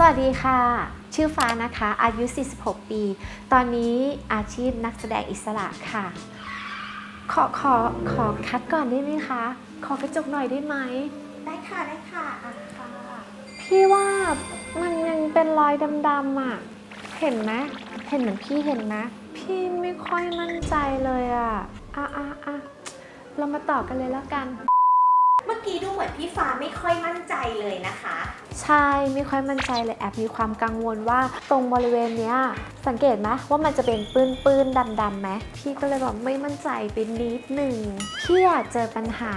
วัสดีค่ะ ชื่อฟ้านะคะ อายุ 46 ปี ตอนนี้อาชีพนักแสดงอิสระค่ะ ขอขอขอคัดก่อนได้ไหมคะ ขอกระจกหน่อยได้ไหม ได้ค่ะได้ค่ะอะค่ะพี่ว่ามันยังเป็นรอยดำๆอะ เห็นไหมเห็นเหมือนพี่เห็นไหมพี่ไม่ค่อยมั่นใจเลยอะอะอะอะเรามาต่อกันเลยแล้วกันเมื่ อกี้ดูเหมือนพี่ฟ้าไม่ค่อยมั่นใจเลยนะคะ ใช่ไม่ค่อยมั่นใจเลยแอบมีความกังวลว่าตรงบริเวณเนี้ยสังเกตไหมว่ามันจะเป็นปื้นปื้นดำดำๆไหมพี่ก็เลยบอกไม่มั่นใจไปนิดหนึ่งพี่อยากเจอปัญหา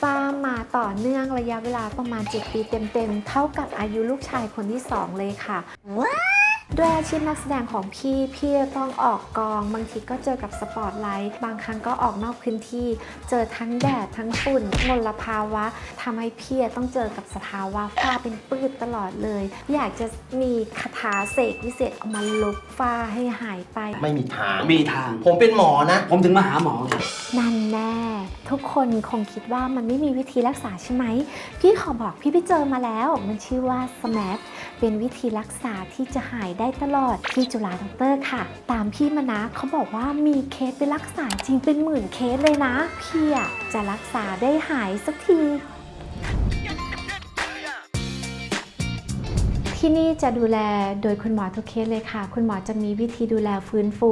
ฟ้ามาต่อเนื่องระยะเวลาประมาณ 7 ปีเต็มๆเท่ากับอายุลูกชายคนที่ 2 เลยค่ะ ด้วยอาชีพนักแสดงของพี่ พี่จะต้องออกกอง บางทีก็เจอกับสปอตไลท์ บางครั้งก็ออกนอกพื้นที่ เจอทั้งแดดทั้งฝุ่นมลภาวะทำให้พี่ต้องเจอกับสภาวะฝ้าเป็นปื้ดตลอดเลย อยากจะมีคาถาเสกวิเศษเอามาลบฝ้าให้หายไป ไม่มีทาง มีทาง ผมเป็นหมอนะ ผมถึงมาหาหมอไงนั่นแน่ ทุกคนคงคิดว่ามันไม่มีวิธีรักษาใช่ไหม พี่ขอบอกพี่ไปเจอมาแล้ว มันชื่อว่า SMAP เป็นวิธีรักษาที่จะหายได้ตลอดที่จุฬาด็อกเตอร์ค่ะ ตามพี่มานะเขาบอกว่ามีเคสไปรักษาจริงเป็นหมื่นเคสเลยนะ พี่จะรักษาได้หายสักที ที่นี่จะดูแลโดยคุณหมอทุกเคสเลยค่ะ คุณหมอจะมีวิธีดูแลฟื้นฟู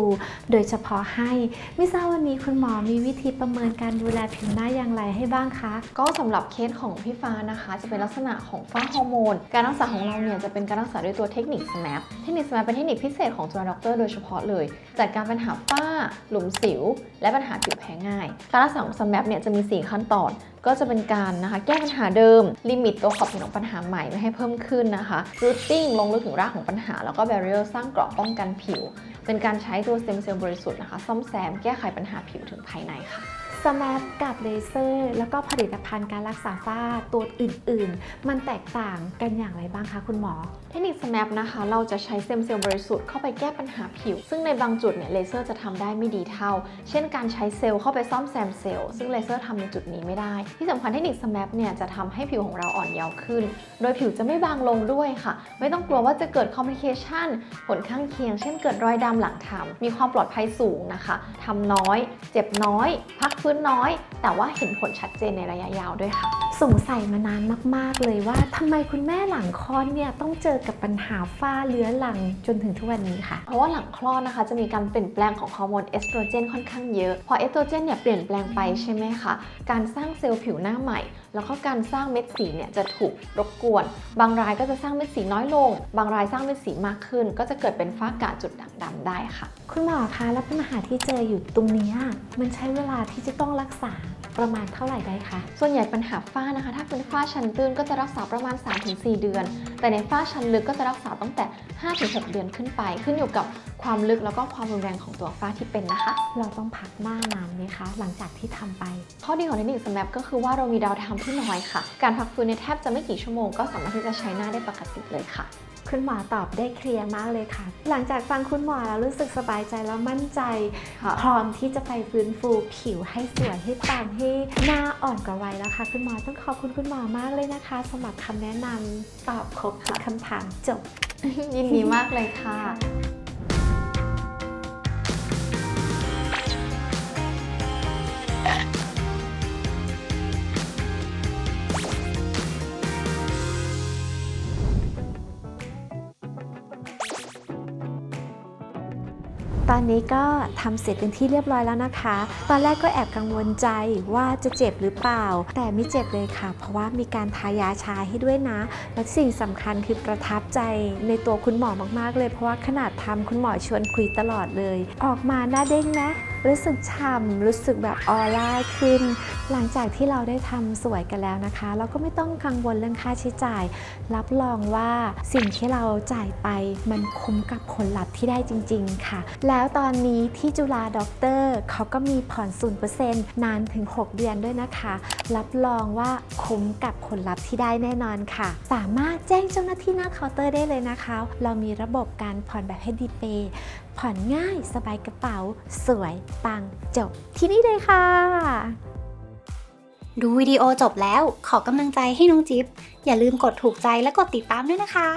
โดยเฉพาะให้ ไม่ทราบวันนี้คุณหมอมีวิธีประเมินการดูแลผิวหน้าอย่างไรให้บ้างคะ ก็สำหรับเคสของพี่ฟ้านะคะ จะเป็นลักษณะของฝ้าฮอร์โมน การรักษาของเราเนี่ยจะเป็นการรักษาด้วยตัวเทคนิค SMAP เทคนิค SMAP เป็นเทคนิคพิเศษของจุฬาด็อกเตอร์โดยเฉพาะเลย จัดการปัญหาฝ้า หลุมสิว และปัญหาผิวแพ้ง่าย การรักษาของ SMAP เนี่ยจะมี 4 ขั้นตอน ก็จะเป็นการนะคะแก้ปัญหาเดิม ลิมิตตัวขอบเขตของปัญหาใหม่ไม่ให้เพิ่มขึ้นนะคะ rooting ลงลึกถึงรากของปัญหา แล้วก็ barrier สร้างเกราะป้องกันผิว เป็นการใช้ตัวเซมเซลล์บริสุทธิ์นะคะ ซ่อมแซมแก้ไขปัญหาผิวถึงภายในค่ะ สแมปกับเลเซอร์ แล้วก็ผลิตภัณฑ์การรักษาฝ้าตัวอื่นๆ มันแตกต่างกันอย่างไรบ้างคะคุณหมอ เทคนิค SMAP นะคะ เราจะใช้เซมเซลล์บริสุทธิ์เข้าไปแก้ปัญหาผิว ซึ่งในบางจุดเนี่ยเลเซอร์จะทำได้ไม่ดีเท่า เช่นการใช้เซลล์เข้าไปซ่อมแซมเซลล์ซึ่งเลเซอร์ทำในจุดนี้ไม่ได้ ที่สำคัญเทคนิค SMAP เนี่ยจะทำให้ผิวของเราอ่อนเยาว์ขึ้น โดยผิวจะไม่บางลงด้วยค่ะ ไม่ต้องกลัวว่าจะเกิดคอมพลิเคชันผลข้างเคียง เช่นเกิดรอยดำหลังทำมีความปลอดภัยสูงนะคะทำน้อย เจ็บน้อย พักฟื้นน้อย แต่ว่าเห็นผลชัดเจนในระยะยาวด้วยค่ะ สงสัยมานานมาก ๆ เลยว่าทำไมคุณแม่หลังคลอดเนี่ยต้องเจอกับปัญหาฝ้าเลื้อรังจนถึงทุกวันนี้ค่ะ เพราะว่าหลังคลอดนะคะจะมีการเปลี่ยนแปลงของฮอร์โมนเอสโตรเจนค่อนข้างเยอะ พอเอสโตรเจนเนี่ยเปลี่ยนแปลงไปใช่ไหมคะ การสร้างเซลล์ผิวหน้าใหม่ แล้วก็การสร้างเม็ดสีเนี่ยจะถูกรบกวน บางรายก็จะสร้างเม็ดสีน้อยลง บางรายสร้างเม็ดสีมากขึ้น ก็จะเกิดเป็นฝ้ากระจุดด่างดำได้ค่ะ คุณหมอคะแล้วปัญหาที่เจออยู่ตรงเนี้ยมันใช้เวลาที่จะต้องรักษา ประมาณเท่าไหร่ได้คะ ส่วนใหญ่ปัญหาฝ้านะคะ ถ้าเป็นฝ้าชั้นตื้นก็จะรักษาประมาณ 3-4 เดือน แต่ในฝ้าชั้นลึกก็จะรักษาตั้งแต่ 5-6 เดือนขึ้นไป ขึ้นอยู่กับความลึกแล้วก็ความรุนแรงของตัวฝ้าที่เป็นนะคะ เราต้องพักหน้านานไหมคะ หลังจากที่ทำไป ข้อดีของเทคนิค SMAP ก็คือว่าเรามีดาวไทม์ที่น้อยค่ะ การพักฟื้นในยแทบจะไม่กี่ชั่วโมงก็สามารถที่จะใช้หน้าได้ปกติเลยค่ะ คุณหมอตอบได้เคลียร์มากเลยค่ะ หลังจากฟังคุณหมอแล้วรู้สึกสบายใจแล้วมั่นใจค่ะพร้อมที่จะไปฟื้นฟูผิวให้สวยให้ปังให้หน้าอ่อนกว่าวัยแล้วค่ะ คุณหมอต้องขอบคุณคุณหมอมากเลยนะคะสำหรับคำแนะนำตอบครบทุกคำถามจบยินดีมากเลยค่ะ ตอนนี้ก็ทำเสร็จเป็นที่เรียบร้อยแล้วนะคะ ตอนแรกก็แอบกังวลใจว่าจะเจ็บหรือเปล่า แต่ไม่เจ็บเลยค่ะ เพราะว่ามีการทายาชาให้ด้วยนะ และสิ่งสำคัญคือประทับใจในตัวคุณหมอมากๆเลย เพราะว่าขนาดทำคุณหมอชวนคุยตลอดเลย ออกมาหน้าเด้งนะ รู้สึกฉ่ำรู้สึกแบบออร่าขึ้น หลังจากที่เราได้ทำสวยกันแล้วนะคะ เราก็ไม่ต้องกังวลเรื่องค่าใช้จ่าย รับรองว่าสิ่งที่เราจ่ายไปมันคุ้มกับผลลัพธ์ที่ได้จริง ๆ ค่ะ แล้วตอนนี้ที่จุฬาด็อกเตอร์เขาก็มีผ่อน0%นานถึง 6 เดือนด้วยนะคะ รับรองว่าคุ้มกับผลลัพธ์ที่ได้แน่นอนค่ะ สามารถแจ้งเจ้าหน้าที่หน้าเคาน์เตอร์ได้เลยนะคะ เรามีระบบการผ่อนแบบให้ดีเปผ่อนง่ายสบายกระเป๋าสวยปังจบที่นี่เลยค่ะ ดูวิดีโอจบแล้วขอกำลังใจให้น้องจิ๊บอย่าลืมกดถูกใจและกดติดตามด้วยนะคะ